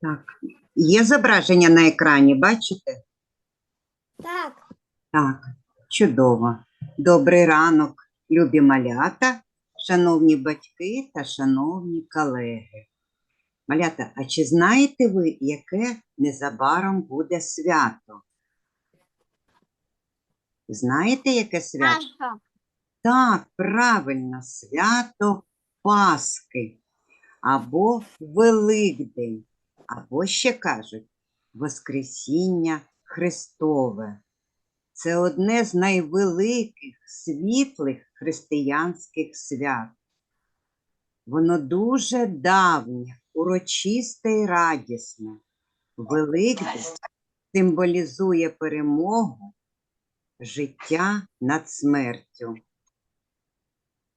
Так. Є зображення на екрані, бачите? Так. Так, чудово. Добрий ранок, любі малята, шановні батьки та шановні колеги. Малята, а чи знаєте ви, яке незабаром буде свято? Знаєте, яке свято? Наша. Так, правильно, свято Пасхи або Великдень, або ще кажуть Воскресіння Христове. Це одне з найвеликих світлих християнських свят. Воно дуже давнє, урочисте і радісне. Великдень символізує перемогу, життя над смертю.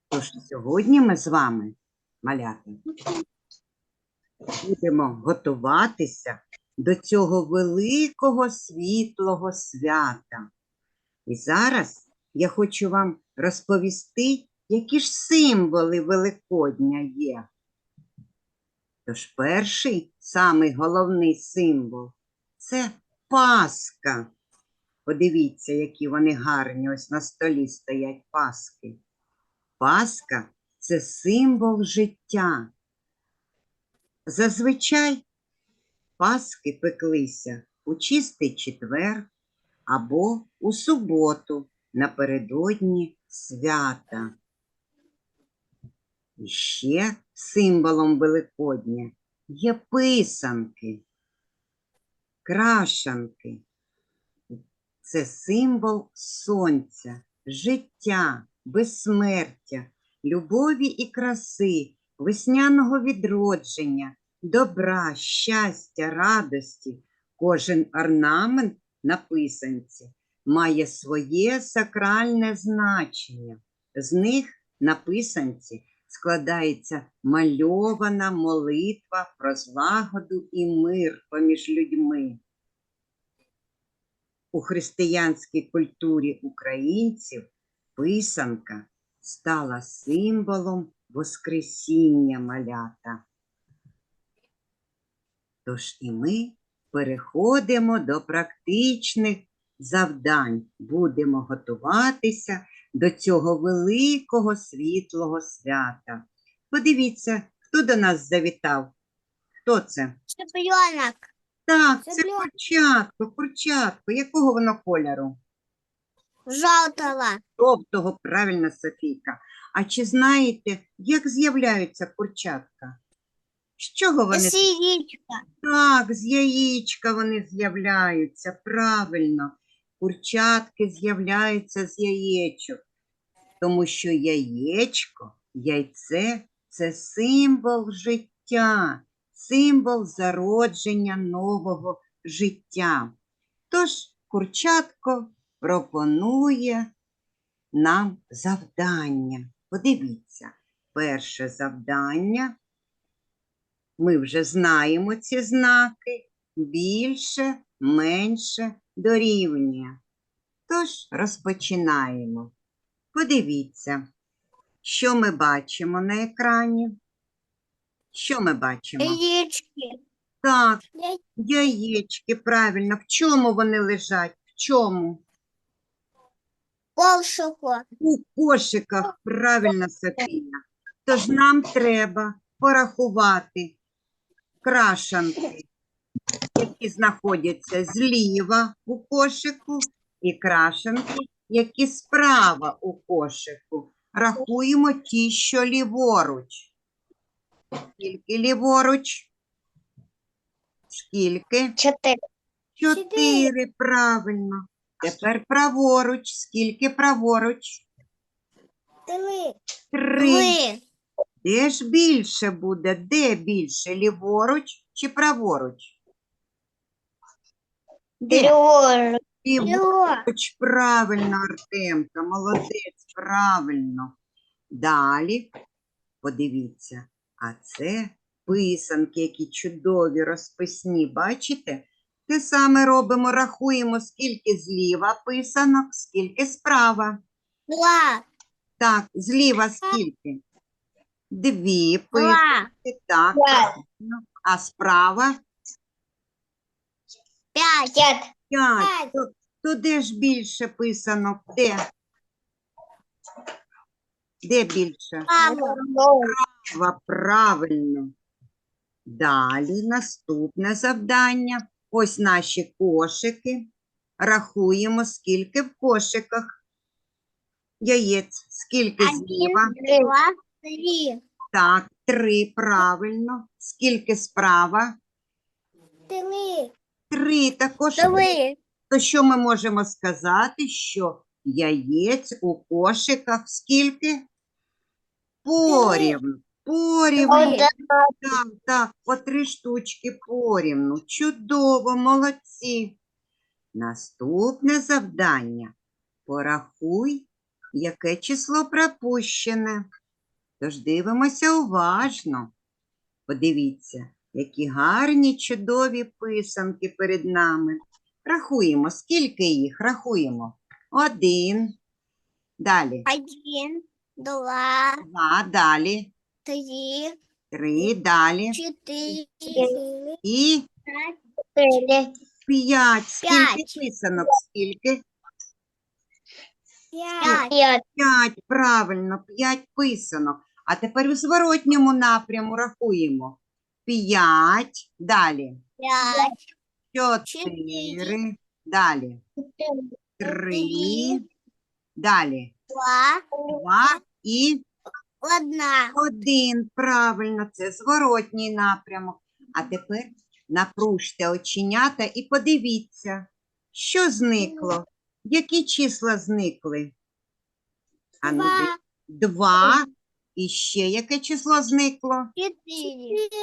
Тож сьогодні ми з вами, малята, будемо готуватися до цього великого світлого свята. І зараз я хочу вам розповісти, які ж символи Великодня є. Тож перший, самий головний символ це Пасха. Подивіться, які вони гарні, ось на столі стоять паски. Пасха це символ життя. Зазвичай паски пеклися у чистий четвер або у суботу напередодні свята. І ще символом Великодня є писанки, крашанки. Це символ сонця, життя, безсмертя, любові і краси, весняного відродження, добра, щастя, радості. Кожен орнамент на писанці має своє сакральне значення. З них на писанці складається мальована молитва про злагоду і мир поміж людьми. У християнській культурі українців писанка стала символом Воскресіння малята. Тож і ми переходимо до практичних завдань. Будемо готуватися до цього великого світлого свята. Подивіться, хто до нас завітав? Хто це? Шпионок. Так, Це це курчатко, курчатко. Якого воно кольору? Желтого. Жовтого, правильно, Софійка. А чи знаєте, як з'являються курчатка? З чого вони? С яичко. Так, з яєчка вони з'являються, правильно. Курчатки з'являються з яєчок, тому що яєчко, яйце це символ життя, символ зародження нового життя. Тож курчатко пропонує нам завдання. Подивіться, перше завдання. Ми вже знаємо ці знаки більше, менше дорівнює. Тож розпочинаємо. Подивіться, що ми бачимо на екрані. Що ми бачимо? Яички. Так, яєчки, правильно. В чому вони лежать? В чому? Волшебо. У кошиках, правильно, Софія. Тож нам треба порахувати крашанки, які знаходяться зліва у кошику, і крашанки, які справа у кошику. Рахуємо ті, що ліворуч. Скільки ліворуч? Скільки? Четыре. Чотири, правильно. Тепер праворуч. Скільки праворуч? Три. Три. Три. Де ж більше буде? Де більше? Ліворуч чи праворуч? Де? Лёж. Ліворуч, правильно, Артемка, молодець, правильно. Далі, подивіться, а це писанки, які чудові, розписні, бачите? Те саме робимо, рахуємо, скільки зліва писанок, скільки справа. Два. Так, зліва скільки? Дві писанки. Так, правильно. а справа П'ять. П'ять. То, то де ж більше писано? Де? Де більше? Ва, Правильно. Далі наступне завдання. Ось наші кошики. Рахуємо, скільки в кошиках. Яєць. Скільки зліва? Один, два, три. Так, три, правильно. Скільки справа? Три. Три. Також Три. то що ми можемо сказати, що яєць у кошиках скільки? Порівну. Порівну. Так, так, по три штучки порівну. Чудово, молодці. Наступне завдання. Порахуй, яке число пропущене. Тож дивимося уважно. Подивіться, які гарні, чудові писанки перед нами. Рахуємо, скільки їх? Рахуємо. Один. Далі. Один, два, Два. Далі. три, Три. Далі. четыре, І четыре, п'ять. Скільки писанок? Скільки? пять, П'ять. Правильно, п'ять писанок. А тепер у зворотньому напряму рахуємо. П'ять. Далі. пять, Чотири. Далі. Три. Далі. два, Два і одна, один. Правильно, це зворотній напрямок. А тепер напружте оченята і подивіться, що зникло. Які числа зникли? А ну, два, два. І ще яке число зникло?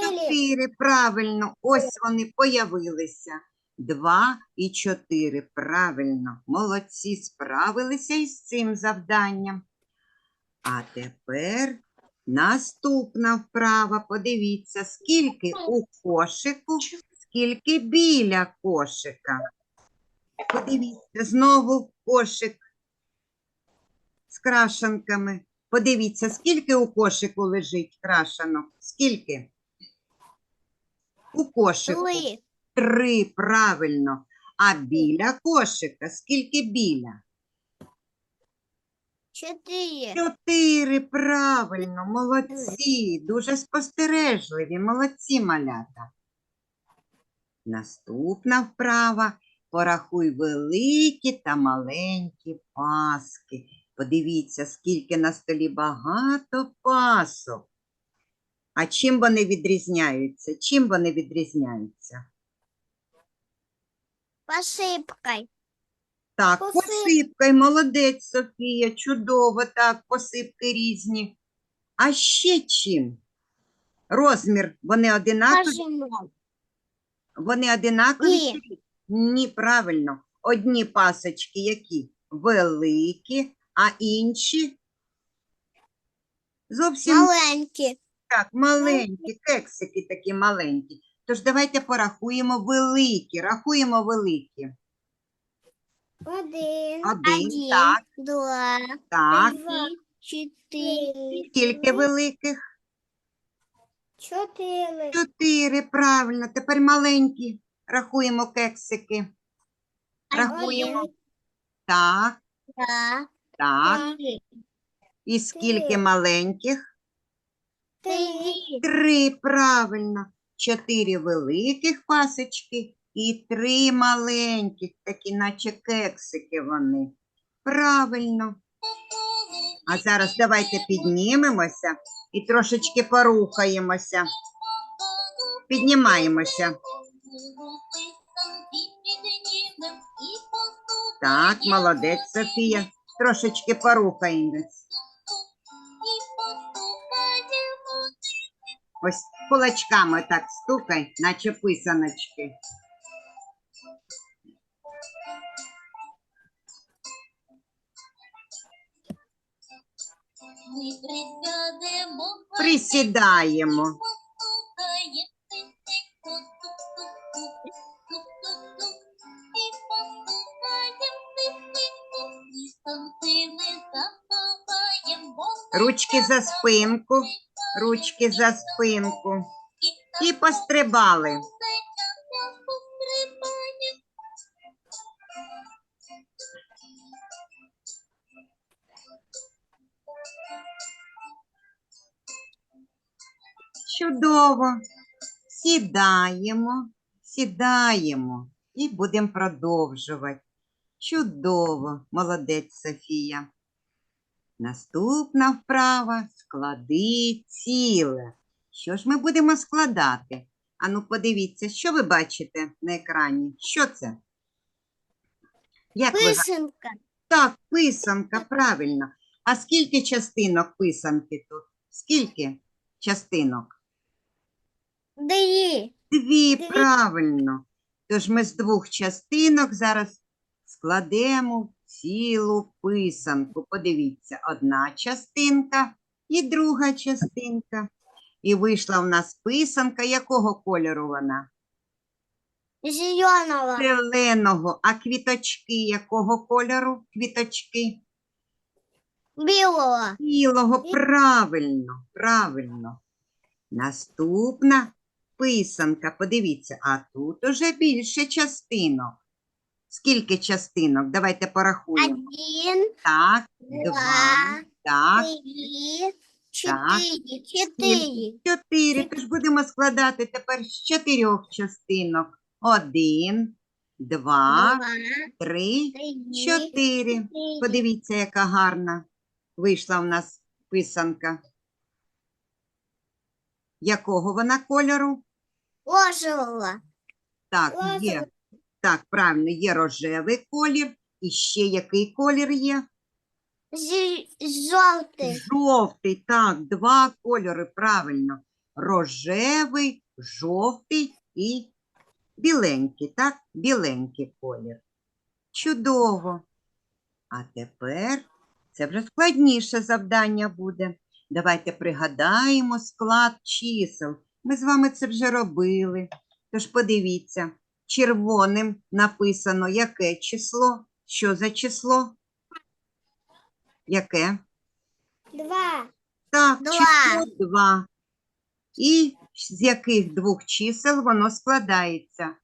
Чотири, правильно, ось вони появилися. Два і чотири, правильно. Молодці, справилися із цим завданням. А тепер наступна вправа. Подивіться, скільки у кошику, скільки біля кошика. Подивіться, знову кошик з крашанками. Подивіться, скільки у кошику лежить крашанок? Скільки? У кошику. три, Три, правильно. А біля кошика скільки біля? четыре, Чотири, правильно, молодці, дуже спостережливі, молодці малята. Наступна вправа. Порахуй великі та маленькі паски. Подивіться, скільки на столі багато пасок. А чим вони відрізняються? Чим вони відрізняються? посыпкой, Так, Посип- посипкою, молодець, Софія, чудово, так, посипки різні. А ще чим? Розмір, вони одинакові? Вони одинакові? Ні. Ні, правильно. Одні пасочки які? Великі, а інші зовсім маленький, так, маленькі, кексики такі маленькі. Тож давайте порахуємо великі, рахуємо великі. один, Один, так, два, так. три, четыре, Скільки великих? четыре, Чотири, правильно. Тепер маленькі. Рахуємо кексики. Рахуємо. один, Так, два, так. І скільки маленьких? три, Три, правильно. Чотири великих пасочки і три маленьких, такі наче кексики вони. Правильно. А зараз давайте піднімемося і трошечки порухаємося. Піднімаємося. Так, молодець, Софія. Трошечки порухаємось. Ось кулачками так стукай, наче писаночки. Присідаємо. Ручки за спинку, ручки за спинку. І пострибали. Чудово. Сідаємо, сідаємо і будемо продовжувати. Чудово, молодець Софія. Наступна вправа склади ціле. Що ж ми будемо складати? Ану, подивіться, що ви бачите на екрані? Що це? Як ви Писанка. так, писанка, правильно. А скільки частинок писанки тут? Скільки частинок? Дві. Дві, Дві. правильно. Тож ми з двох частинок зараз складемо цілу писанку. Подивіться, одна частинка і друга частинка. І вийшла в нас писанка. Якого кольору вона? Зеленого. Зеленого. А квіточки якого кольору? Квіточки? Білого. Білого, правильно, правильно. Наступна писанка. Подивіться, а тут уже більше частинок. Скільки частинок? Давайте порахуємо. Один, Так, два, так, три, чотири. Чотири. чотири. Тож будемо складати тепер з чотирьох частинок. Один, два, Два, три, три, чотири. чотири. Подивіться, яка гарна вийшла в нас писанка. Якого вона кольору? Ложила. Так, є. Так, правильно, є рожевий колір. І ще який колір є? Зі- Жовтий. Жовтий. Так, два кольори, правильно. Рожевий, жовтий і біленький, так? Біленький колір. Чудово. А тепер це вже складніше завдання буде. Давайте пригадаємо склад чисел. Ми з вами це вже робили. Тож подивіться, червоним написано яке число? Що за число? Яке? Два. Так, Два. число 2. І з яких двох чисел воно складається?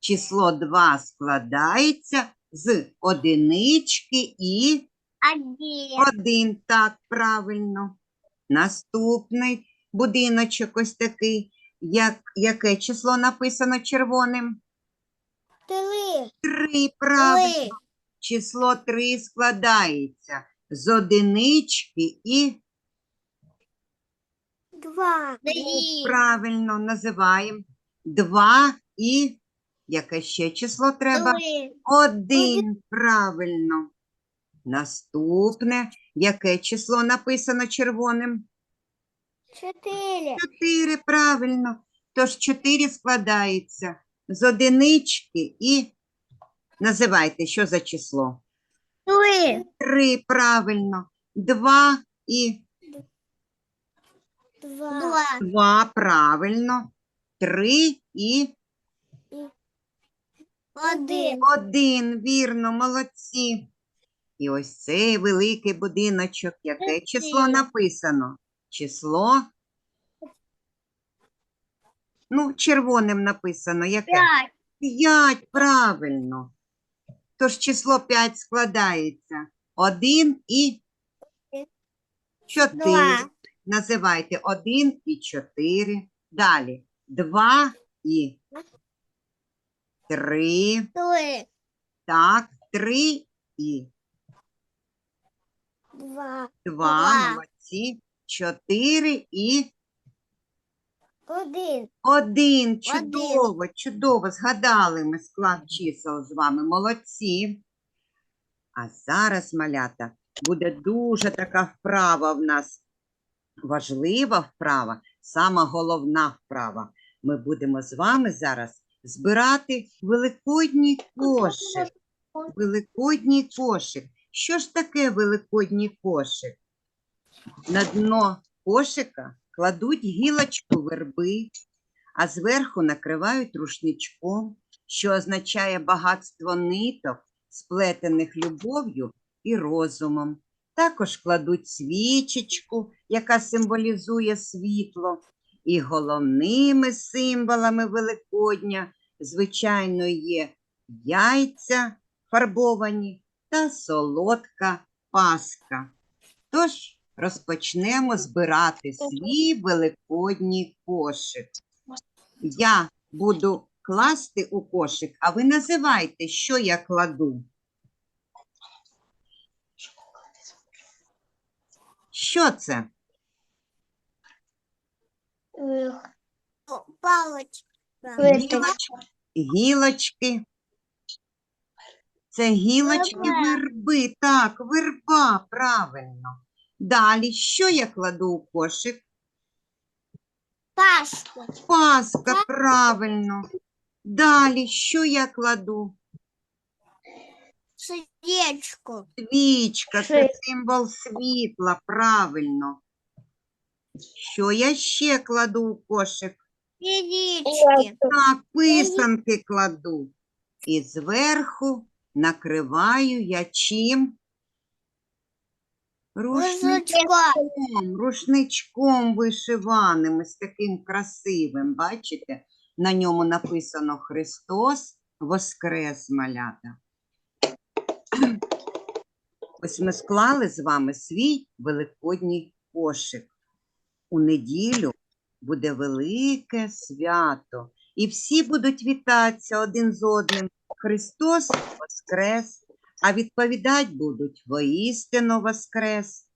Число 2 складається з одинички і Один. 1. Так, правильно. Наступний будиночок ось такий. Як, яке число написано червоним? Три. 3, правильно. Три. Число 3 складається з одинички і Два. Три. Правильно називаємо. Два і яке ще число треба? Три. Один. Правильно. Наступне. Яке число написано червоним? Чотири. Чотири. Правильно. Тож чотири складається з одинички і називайте, що за число? Три. Три. Правильно. Два і Два. Два. два. Правильно. Три і Один. Один, вірно, молодці. І ось цей великий будиночок. Яке число написано? Число? Ну, червоним написано. Яке? П'ять. П'ять, правильно. Тож число п'ять складається. Один і чотири. Два. Називайте один і чотири. Далі. Два і три. Три. Так, три і Два. два, Два. молодці, чотири і Один. один. Чудово, чудово. Згадали ми склад чисел з вами. Молодці. А зараз, малята, буде дуже така вправа в нас. Важлива вправа, сама головна вправа. Ми будемо з вами зараз збирати великодній кошик. Великодній кошик. Що ж таке великодній кошик? На дно кошика кладуть гілочку верби, а зверху накривають рушничком, що означає багатство ниток, сплетених любов'ю і розумом. Також кладуть свічечку, яка символізує світло. І головними символами Великодня, звичайно, є яйця фарбовані та солодка паска. Тож розпочнемо збирати свій великодній кошик. Я буду класти у кошик, а ви називайте, що я кладу. Що це? Палочка. Гілочки. Гілочки. Це гілочки верби. Так, верба, правильно. Далі, що я кладу у кошик? Пашку. Паска, правильно. Далі, що я кладу? Сердечко. Свічка, це символ світла, правильно. Що я ще кладу у кошик? Яички. Так, писанки кладу. І зверху накриваю я чим? Рушничком, рушничком вишиваним, із таким красивим. Бачите? На ньому написано Христос Воскрес малята. Ось ми склали з вами свій великодній кошик. У неділю буде велике свято, і всі будуть вітатися один з одним. Христос Воскрес, а відповідать будуть воістину Воскрес.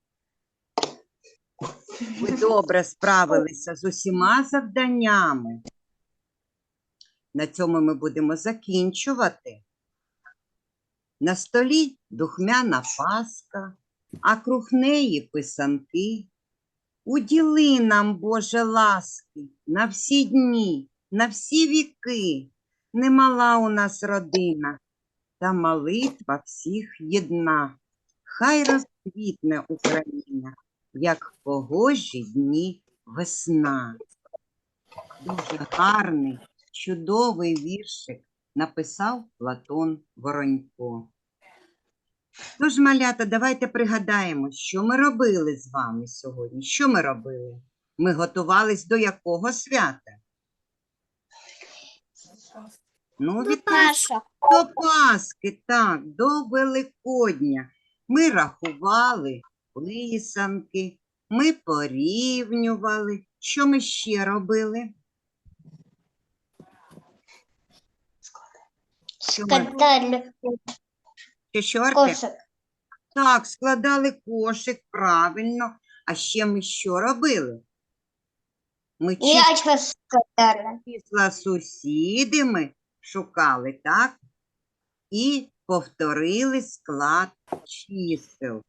Ви добре справилися з усіма завданнями. На цьому ми будемо закінчувати. На столі духмяна паска, а круг неї писанки. Уділи нам, Боже, ласки на всі дні, на всі віки. Немала у нас родина, та молитва всіх єдна. Хай розквітне Україна, як в погожі дні весна. Дуже гарний, чудовий віршик написав Платон Воронько. Тож, малята, давайте пригадаємо, що ми робили з вами сьогодні. Що ми робили? Ми готувались до якого свята? Ну, від Паша. до Пасхи, так, до Великодня. Ми рахували писанки, ми порівнювали. Що ми ще робили? Що ми-. Що, що, Артем? Кошик. Так, складали кошик, правильно. А ще ми що робили? Ми Мячка скандально. числа сусідами шукали, так? І повторили склад чисел.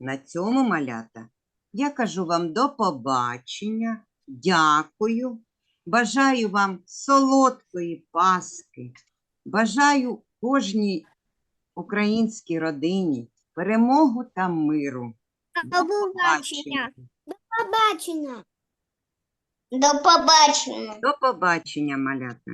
На цьому малята я кажу вам до побачення, дякую. Бажаю вам солодкої Паски. Бажаю кожній українській родині перемогу та миру. До побачення. Побачення. До побачення. До побачення, малята.